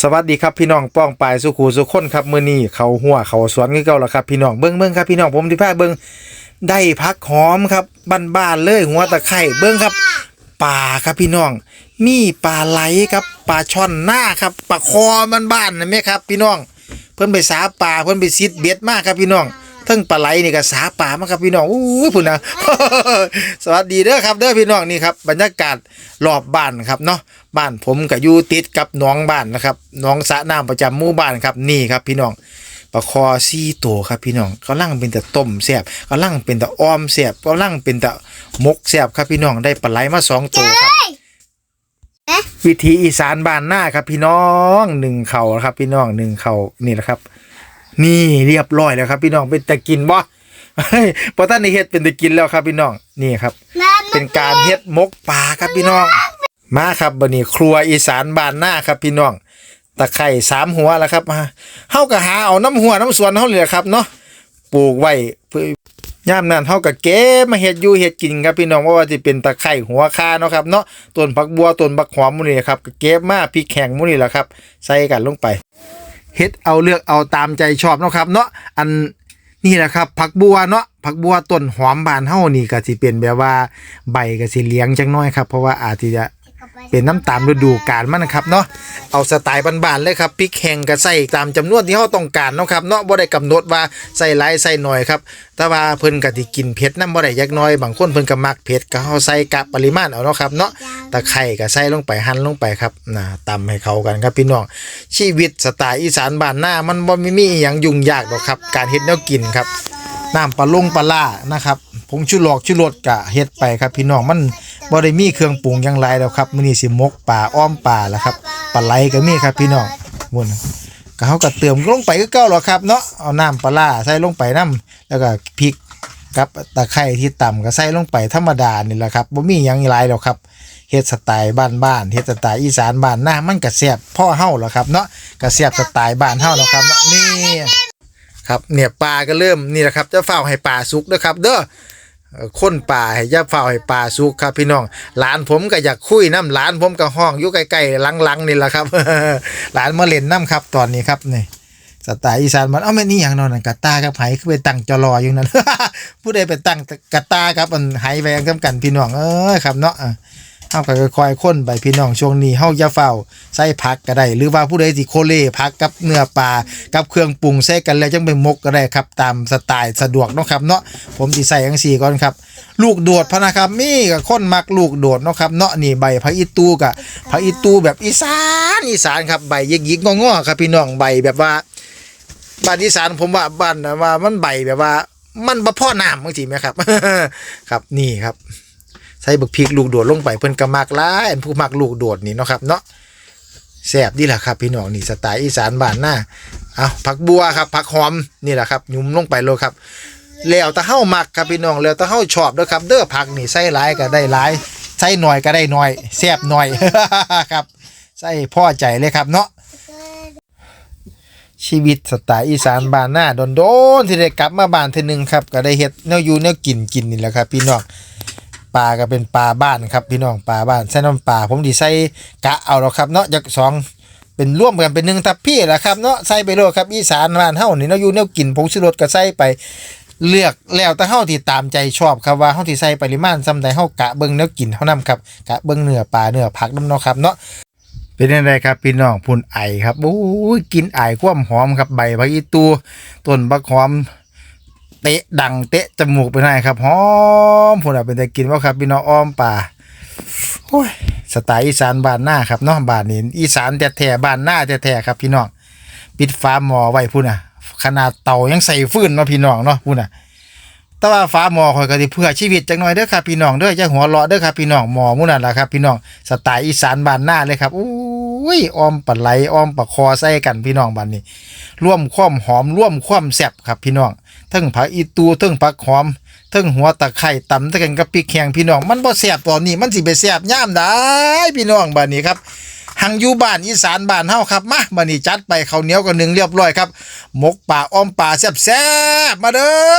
สวัสดีครับพี่น้องป้องปลายสุขูสุคนครับมือนี้เขาหัวเขาสวนคือเก่าแล้วครับพี่น้องเบิ้งเบิ้งครับพี่น้องผมที่พาเบิ้งได้พักหอมครับบ้านๆเลยหัวตะไคร่เบิ้งครับป่าครับพี่น้อง มีปลาไหลครับปลาช่อนหน้าครับปลาคอมันบ้านๆนะแม่ครับ พี่น้อง เพิ่นไปสาปลาเพิ่นไปซิดเบ็ดมากครับพี่น้อง ทั้งปลาไหลนี่ก็สาปลามาครับพี่น้องอู้ยพุ่นนะสวัสดีเด้อครับเด้อพี่น้องนี่ครับบรรยากาศรอบบ้านครับเนาะบ้านผมก็อยู่ติดกับหนองบ้านนะครับหนองสระน้ำประจำหมู่บ้านครับนี่ครับพี่น้องปลาคอซี่ตัวครับพี่น้องกำลังเป็นแต่ต้มแซ่บกำลังเป็นแต่อ้อมแซ่บกำลังเป็นแต่มกแซ่บครับพี่น้องได้ปลาไหลมาสองตัวครับวิธีอีสานบ้านหน้าครับพี่น้องหนึ่งเข่าครับพี่น้องหนึ่งเข่านี่แหละครับ นี่เรียบร้อยแล้วครับ พี่น้องเป็นตะกินบ่เฮ้ยพอท่านในเฮ็ดเป็นตะกินแล้วครับพี่น้องนี่ครับ เป็นการเฮ็ดมกป่าครับพี่น้อง มาครับบันนี้ครัวอีสานบ้านหน้าครับพี่น้องตะไคร่สามหัวแล้วครับมาเฮาก็หาเอาน้ำหัวน้ำสวนเฮาเลยครับเนาะปลูกไว้เพื่อย่ามนั้นเฮาก็เก็บมาเฮ็ดอยู่เฮ็ดกินครับพี่น้องว่าว่าสิเป็นตะไคร่หัวคาเนาะครับเนาะต้นผักบัวต้นบักหอมหมื้นี้ครับก็เก็บมาพริกแห้งหมื้นี้แหละครับ ใส่กันลงไป เฮ็ดเอาเลือกเอาตามใจชอบเนาะครับ เนาะอันนี่แหละครับผักบัวเนาะผักบัวต้นหอมบานเฮานี่ก็สิเป็นแบบว่าใบก็สิเหลี้ยงจังน้อยครับ เพราะว่าอาจจะ เป็นน้ำตามฤดูกาลมันนะครับเนาะเอาสไตล์บ้านๆเลยครับพริกแห้งก็ใส่ตามจำนวนที่เฮาต้องการเนาะครับเนาะบ่ได้กำหนดว่าใส่หลายใส่หน้อยครับแต่ว่าเพิ่นก็สิกินเผ็ดนำบ่ได้ยักน้อยบางคนเพิ่นก็มักเผ็ดก็เฮาใส่กะปริมาณเอาเนาะครับเนาะตะไคร้ก็ใส่ลงไปหั่นลงไปครับนะตำให้เข้ากันครับพี่น้องชีวิตสไตล์อีสานบ้านหน้ามันบ่มีมีอหยังยุ่งยากดอกครับ การเฮ็ดแนวกินครับน้ำปลาลงปลาล่านะครับผงชูรสชูรสกะเฮ็ดไปครับพี่น้องมัน บ่ได้มีเครื่องปรุงหยังหลายแล้วครับมื้อนี้สิมกป่าอ้อมป่าแล้วครับปลาไหลก็มีครับพี่น้องม่วนก็เฮาก็เติมลงไปคือเก่าหรอครับเนาะเอาน้ำปลาล่าใส่ลงไปนํแล้วก็พริกกับตะไคร้ที่ต่ำก็ใส่ลงไปธรรมดานี่แหละครับบ่มีหยังหลายแล้วครับเฮ็ดสไตล์บ้านๆเฮ็ดสไตล์อีสานบ้านหน้ามันก็แซ่บพ่อเฮาแหล้วครับเนาะก็แซ่บสไตล์บ้านเฮาเนาะครับเนาะนี่ครับเนี่ยปลาก็เริ่มนี่แหละครับจะเฝ้าให้ปลาสุกนะครับ เด้อ คนป่าให้ยาเฝ้าให้ป่าสุกครับพี่น้อง หลานผมก็อยากคุยน้ำหลานผมก็ห้องอยู่ใกล้ๆหลังๆนี่แหละครับ หลานมาเล่นน้ำครับตอนนี้ครับนี่สไตล์อีสานมันเอ้าแม่นี่อย่างนอนนกะตากับไหคือไปตั้งจรออยู่นั่นผู้ใดไปตั้งกะตาครับมันไหแวงกำกันพี่น้องเอ้ยครับเนาะ เฮาก็ค่อยๆค้นไปพี่น้องช่วงนี้เฮาอย่าเฝ้าใส่ผักก็ได้ หรือว่าผู้ใดสิโคเล่ผักกับเนื้อปลากับเครื่องปรุงใส่กันแล้วจังไปมกก็ได้ครับ ตามสไตล์สะดวกเนาะครับเนาะผมสิใส่จังซี่ก่อนครับ ลูกโดดพะนะครับมีกับคนมักลูกโดดเนาะครับเนาะนี่ใบผักอีตูกับผักอีตูแบบอีสานอีสานครับใบยิกๆงอๆครับพี่น้องใบแบบว่าบ้านอีสานผมว่าบ้านนะว่ามันใบแบบว่า มันบ่พ่อน้ำบางทีไหมครับ ครับนี่ครับ ใส่บักพริกลูกโดดลงไปเพิ่นก็มักหลายอันผู้มักลูกโดดนี่เนาะครับเนาะแซ่บดีแหละครับพี่น้องนี่สไตล์อีสานบ้านหน้าเอาผักบัวครับผักหอมนี่แหละครับยุมลงไปเลยครับแล้วแต่เฮามักครับพี่น้องแล้วแต่เฮาชอบเด้อครับ เด้อผักนี่ใส่หลายก็ได้หลายใส่หน่อยก็ได้หน่อยแซ่บหน่อยครับใส่พ่อใจเลยครับเนาะชีวิตสไตล์อีสานบ้านหน้าโดนๆที่ได้กลับมาบ้านทื่อนึงครับ ก็ได้เฮ็ดแนวอยู่แนวกินกินนี่แหละครับ พี่น้อง ปลาก็เป็นปลาบ้านครับพี่น้องปลาบ้านใส่น้ำปลาผมดีใส่กะเอาแล้วครับเนาะจากสองเป็นร่วมกันเป็นหนึ่งทับพี่แหละครับเนาะใส่ไปโลดครับอีสานบ้านเฮานี่เนาะอยู่แนวกินผงชูรสก็ใส่ไปเลือกแล้วแต่เฮาที่ตามใจชอบครับว่าเฮาที่ใส่ปริมาณส่ำใดเฮากะเบิ่งแนวกินเฮานํครับกะเบิ่งเนื้อปลาเนื้อผักนํเนาะครับเนาะเป็นยังไงครับพี่น้องพุ่นไอครับโอ้ยกินไอความหอมครับใบผักอีตูต้นบักหอม เตะดังเตะจมูกไปหน่อยครับหอมผลอะเป็นแต่กินว่าครับพี่น้องอ้อมป่าโอ้ยสไตล์อีสานบ้านหน้าครับเนาะบ้านนี้อีสานแท้ๆบ้านหน้าแท้ๆครับพี่น้องปิดฟ้าหมอไว้พุ่นอะ ขนาดเต่ายังใส่ฟืนเนาะพี่น้องเนาะพุ่นอะแต่ว่าฟ้าหมอคอยก็สิเพื่อชีวิตจังหน่อยเด้อครับพี่น้องเด้อจะหัวเราะเด้อครับพี่น้องหมอมุ่นนั่นแหละครับพี่น้องสไตล์อีสานบ้านหน้าเลยครับอุ้ยอ้อมปลาไหลอ้อมปลาคอใส่กันพี่น้องบ้านนี้ ร่วมความหอมร่วมความแซ่บครับพี่น้องทั้งผักอีตูทั้งผักหอมทั้งหัวตะไคร่ตำตะกันกับพริกแข็งพี่น้องมันบ่แซ่บตอนนี้มันสิไปแซ่บย่ามได้พี่น้องบ้านนี้ครับหังอยู่บ้านอีสานบ้านเฮาครับมาบัดนี้จัดไปข้าวเหนียวกันหนึ่งเรียบร้อยครับหมกป่าอ้อมป่าแซ่บๆมาเด้อ